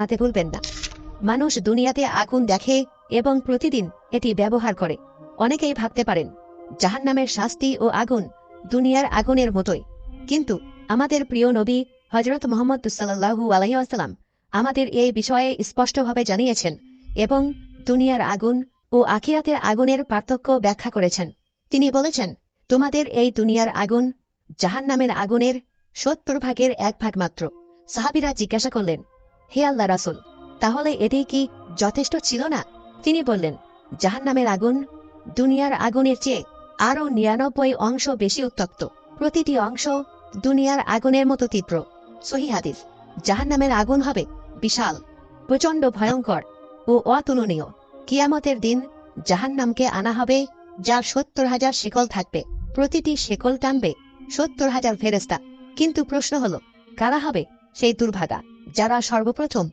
হাতে ভুলবেন না। মানুষ দুনিয়াতে আগুন দেখে এবং প্রতিদিন এটি ব্যবহার করে। অনেকেই ভাবতে পারেন, জাহান্নামের শাস্তি ও আগুন দুনিয়ার আগুনের মতোই। কিন্তু আমাদের প্রিয় নবী হজরত মোহাম্মদ সাল্লাহু আলাইসাল্লাম আমাদের এই বিষয়ে স্পষ্টভাবে জানিয়েছেন এবং দুনিয়ার আগুন ও আখিরাতের আগুনের পার্থক্য ব্যাখ্যা করেছেন। তিনি বলেছেন, তোমাদের এই দুনিয়ার আগুন জাহান্নামের আগুনের সত্তর ভাগের এক ভাগ মাত্র সাহাবিরা জিজ্ঞাসা করলেন হে আল্লাহ রাসুল, তাহলে এটি কি যথেষ্ট ছিল না? তিনি বললেন, জাহান্নামের আগুন দুনিয়ার আগুনের চেয়ে আরও নিরানব্বই অংশ বেশি উত্তপ্ত। প্রতিটি অংশ দুনিয়ার আগুনের মতো তীব্র। সহি হাদিস, জাহান্নামের আগুন হবে বিশাল, প্রচণ্ড ভয়ঙ্কর ও অতুলনীয়। কিয়ামতের দিন জাহান্নামকে আনা হবে, যার সত্তর হাজার শিকল থাকবে। প্রতিটি শিকল টানবে সত্তর হাজার ফেরেস্তা কিন্তু প্রশ্ন হল, কারা হবে? সেই দুর্ভাগা, যারা সর্বপ্রথম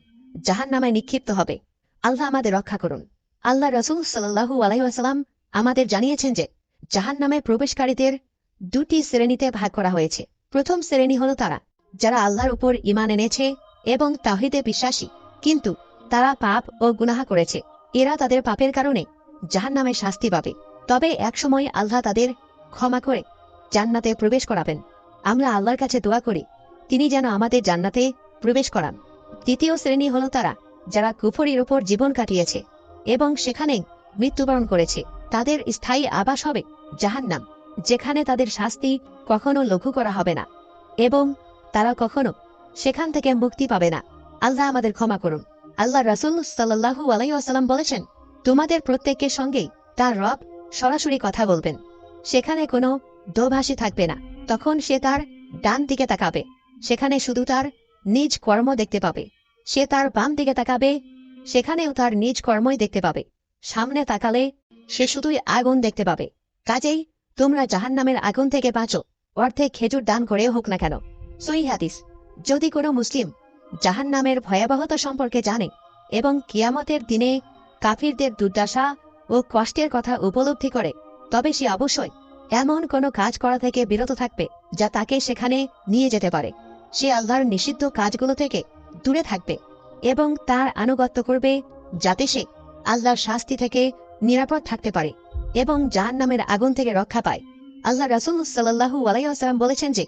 জাহান নামায় নিক্ষিপ্ত হবে। আল্লাহ আমাদের রক্ষা করুন। আল্লাহ রসুল সাল্লাহু আলাইসাল্লাম আমাদের জানিয়েছেন যে জাহান নামে প্রবেশকারীদের দুটি শ্রেণীতে ভাগ করা হয়েছে। প্রথম শ্রেণি হল তারা, যারা আল্লাহর উপর ইমান এনেছে এবং তাহিদে বিশ্বাসী, কিন্তু তারা পাপ ও গুনাহা করেছে। এরা তাদের পাপের কারণে জাহান নামে শাস্তি পাবে। তবে একসময় আল্লাহ তাদের ক্ষমা করে জান্নাতে প্রবেশ করাবেন। আমরা আল্লাহর কাছে দোয়া করি তিনি যেন আমাদের জান্নাতে প্রবেশ করান। দ্বিতীয় শ্রেণি হল তারা, যারা কুফরির ওপর জীবন কাটিয়েছে এবং সেখানে মৃত্যুবরণ করেছে। তাদের স্থায়ী আবাস হবে জাহান্নাম, যেখানে তাদের শাস্তি কখনো লঘু করা হবে না এবং তারা কখনো সেখান থেকে মুক্তি পাবে না। আল্লাহ আমাদের ক্ষমা করুন। আল্লাহ রাসুল সাল্লাহু আলাইসাল্লাম বলেছেন, তোমাদের প্রত্যেকের সঙ্গেই তার রব সরাসরি কথা বলবেন। সেখানে কোনো দোভাষী থাকবে না। তখন সে তার ডান দিকে তাকাবে। সেখানে শুধু তার নিজ কর্ম দেখতে পাবে। সে তার বাম দিকে তাকাবে, সেখানেও তার নিজ কর্মই দেখতে পাবে। সামনে তাকালে সে শুধুই আগুন দেখতে পাবে। কাজেই তোমরা জাহান্নামের আগুন থেকে বাঁচো। অর্ধেক খেজুর দান করে হোক না কেন। সই হাদিস। যদি কোনো মুসলিম জাহান্নামের ভয়াবহতা সম্পর্কে জানে এবং কিয়ামতের দিনে কাফিরদের দুর্দশা ও কষ্টের কথা উপলব্ধি করে, তবে সে অবশ্যই এমন কোনো কাজ করা থেকে বিরত থাকবে যা তাকে সেখানে নিয়ে যেতে পারে। সে আল্লাহর নিষিদ্ধ কাজগুলো থেকে দূরে থাকবে এবং তার আনুগত্য করবে যাতে সে আল্লাহর শাস্তি থেকে নিরাপদ থাকতে পারে এবং জাহান নামের আগুন থেকে রক্ষা পায়। আল্লাহ রাসুল সাল্লাহু আলাইসাল্লাম বলেছেন যে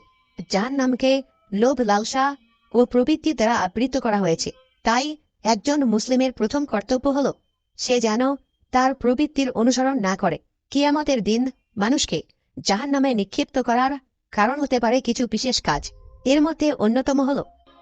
জাহান নামকে লোভ, লালসা ও প্রবৃত্তি দ্বারা আবৃত করা হয়েছে। তাই একজন মুসলিমের প্রথম কর্তব্য হল সে যেন তার প্রবৃত্তির অনুসরণ না করে। কিয়ামতের দিন মানুষকে জাহান নামে নিক্ষিপ্ত করার কারণ হতে পারে কিছু বিশেষ কাজ। এর মধ্যে অন্যতম হল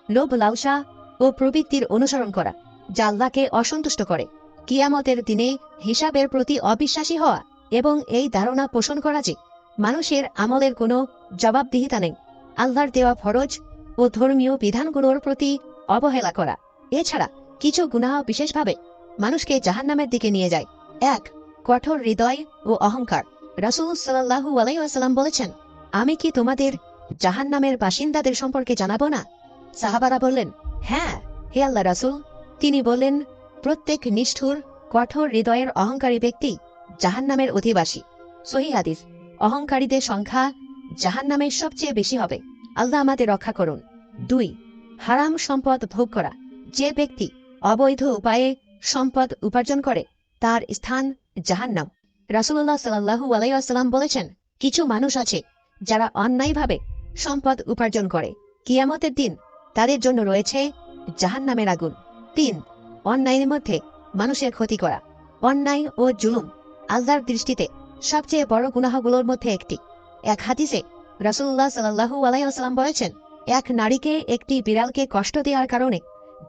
লোভ, লালসা ও প্রবৃত্তির অনুসরণ করা, যা আল্লাহকে অসন্তুষ্ট করে। কিয়ামতের দিনে হিসাবের প্রতি অবিশ্বাসী হওয়া এবং এই ধারণা পোষণ করা যে মানুষের আমলের কোনো জবাবদিহিতা নেই, আল্লাহর দেওয়া ফরজ ও ধর্মীয় বিধানগুলোর প্রতি অবহেলা করা। এছাড়া কিছু গুনাহ বিশেষভাবে মানুষকে জাহান্নামের দিকে নিয়ে যায়। এক, কঠোর হৃদয় ও অহংকার। রাসুল সাল্লাহু আলাইসাল্লাম বলেছেন, আমি কি তোমাদের জাহান্নামের বাসিন্দাদের সম্পর্কে জানাব না? সাহাবারা বললেন হ্যাঁ হে আল্লাহ রাসুল। তিনি বললেন, প্রত্যেক নিষ্ঠুর, কঠোর হৃদয়ের অহংকারী ব্যক্তি জাহান্নামের অধিবাসী। সহি হাদিস। অহংকারীদের সংখ্যা জাহান্নামের সবচেয়ে বেশি হবে। আল্লাহ আমাদের রক্ষা করুন। দুই, হারাম সম্পদ ভোগ করা। যে ব্যক্তি অবৈধ উপায়ে সম্পদ উপার্জন করে, তার স্থান জাহান্নাম। রাসুল্লাহ সাল্লাহু আলাইসাল্লাম বলেছেন, কিছু মানুষ আছে যারা অন্যায়ভাবে সম্পদ উপার্জন করে। কিয়ামতের দিন তাদের জন্য রয়েছে জাহান্নামের আগুন। তিন, অন্যায়ের মধ্যে মানুষের ক্ষতি করা। অন্যায় ও জুলুম আল্লাহর দৃষ্টিতে সবচেয়ে বড় গুনাহগুলোর মধ্যে একটি। এক হাদিসে রাসুল্লাহ সাল্লাহু আলাইসাল্লাম বলেছেন, এক নারীকে একটি বিড়ালকে কষ্ট দেওয়ার কারণে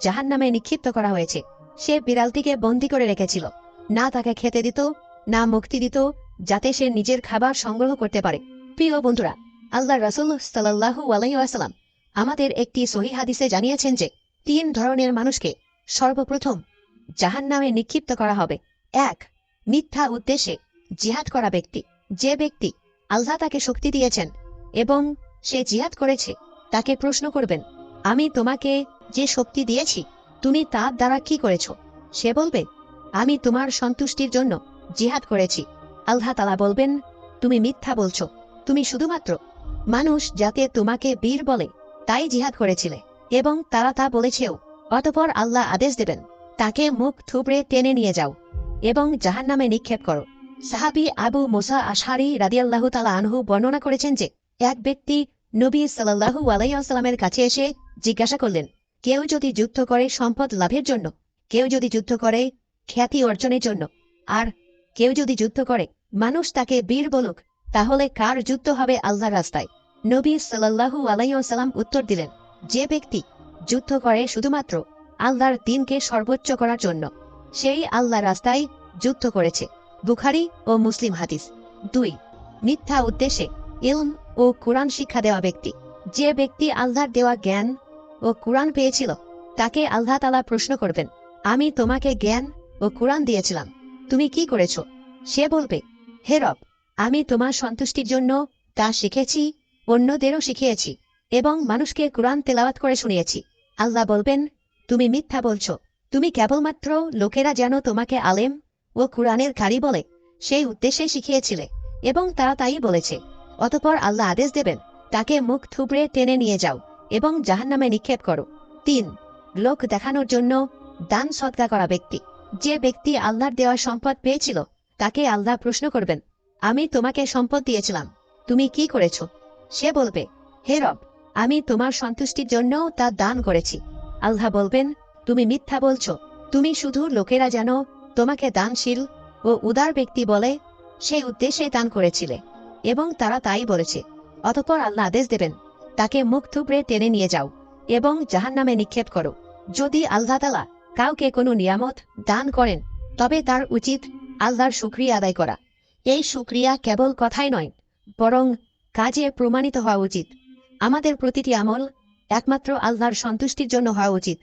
জাহান নামে নিক্ষিপ্ত করা হয়েছে। সে বিড়ালটিকে বন্দি করে রেখেছিল। না তাকে খেতে দিত, না মুক্তি দিত, যাতে সে নিজের খাবার সংগ্রহ করতে পারে। প্রিয় বন্ধুরা আল্লাহ রাসুল সাল্লাহু আলাইসাল্লাম আমাদের একটি সহি হাদিসে জানিয়েছেন যে, তিন ধরনের মানুষকে সর্বপ্রথম জাহান নামে নিক্ষিপ্ত করা হবে। এক, মিথ্যা উদ্দেশ্যে জিহাদ করা ব্যক্তি। যে ব্যক্তি আল্লাহ তাকে শক্তি দিয়েছেন এবং সে জিহাদ করেছে, তাকে প্রশ্ন করবেন, আমি তোমাকে যে শক্তি দিয়েছি, তুমি তার দ্বারা কি করেছ? সে বলবে, আমি তোমার সন্তুষ্টির জন্য জিহাদ করেছি। আল্লাহ তালা বলবেন, তুমি মিথ্যা বলছো। তুমি শুধুমাত্র মানুষ যাতে তোমাকে বীর বলে, তাই জিহাদ করেছিলে, এবং তারা তা বলেছেও, অতপর আল্লাহ আদেশ দেবেন, তাকে মুখ থুবড়ে টেনে নিয়ে যাও, এবং জাহান্নামে নিক্ষেপ করো। সাহাবি আবু মোসা আশারি রাদিয়াল্লাহ তালা আনহু বর্ণনা করেছেন যে, এক ব্যক্তি নবী সাল্লাহু আলাইসাল্লামের কাছে এসে জিজ্ঞাসা করলেন, কেউ যদি যুদ্ধ করে সম্পদ লাভের জন্য, কেউ যদি যুদ্ধ করে খ্যাতি অর্জনের জন্য, আর কেউ যদি যুদ্ধ করে মানুষ তাকে বীর বলুক, তাহলে কার যুদ্ধ হবে আল্লাহ রাস্তায়? নবী সাল্লাহু আলাইসাল্লাম উত্তর দিলেন, যে ব্যক্তি যুদ্ধ করে শুধুমাত্র আল্লাহর দিনকে সর্বোচ্চ করার জন্য, সেই আল্লাহ রাস্তায় যুদ্ধ করেছে। বুখারি ও মুসলিম হাদিস। দুই, মিথ্যা উদ্দেশ্যে ইলম ও কোরআন শিক্ষা দেওয়া ব্যক্তি, যে ব্যক্তি আল্লাহর দেওয়া জ্ঞান ও কোরআন পেয়েছিল, তাকে আল্লাহ তালা প্রশ্ন করবেন, আমি তোমাকে জ্ঞান ও কোরআন দিয়েছিলাম, তুমি কি করেছ? সে বলবে, হে রব, আমি তোমার সন্তুষ্টির জন্য তা শিখেছি অন্যদেরও শিখিয়েছি এবং মানুষকে কোরআন তেলাওয়াত করে শুনিয়েছি। আল্লাহ বলবেন, তুমি মিথ্যা বলছো। তুমি কেবলমাত্র লোকেরা যেন তোমাকে আলেম ও কোরআনের কারি বলে, সেই উদ্দেশ্যে শিখিয়েছিলে এবং তারা তাই বলেছে। অতপর আল্লাহ আদেশ দেবেন, তাকে মুখ থুবড়ে টেনে নিয়ে যাও এবং জাহান্নামে নিক্ষেপ করো। তিন, লোক দেখানোর জন্য দান সৎকা করা ব্যক্তি। যে ব্যক্তি আল্লাহর দেওয়া সম্পদ পেয়েছিল, তাকে আল্লাহ প্রশ্ন করবেন, আমি তোমাকে সম্পদ দিয়েছিলাম, তুমি কি করেছ? সে বলবে, হে রব, আমি তোমার সন্তুষ্টির জন্য তা দান করেছি। আল্লাহ বলবেন, তুমি মিথ্যা বলছো, তুমি শুধু লোকেরা যেন তোমাকে দানশীল ও উদার ব্যক্তি বলে সেই উদ্দেশ্যে দান করেছিলে এবং তারা তাই বলেছে। অতপর আল্লাহ আদেশ দেবেন, তাকে মুখ থুবড়ে টেনে নিয়ে যাও এবং জাহান্নামে নিক্ষেপ করো। যদি আল্লাহ তালা কাউকে কোনো নিয়ামত দান করেন, তবে তার উচিত আল্লাহর শুক্রিয়া আদায় করা। এই শুক্রিয়া কেবল কথাই নয়, বরং কাজে প্রমাণিত হওয়া উচিত। আমাদের প্রতিটি আমল একমাত্র আল্লাহর সন্তুষ্টির জন্য হওয়া উচিত।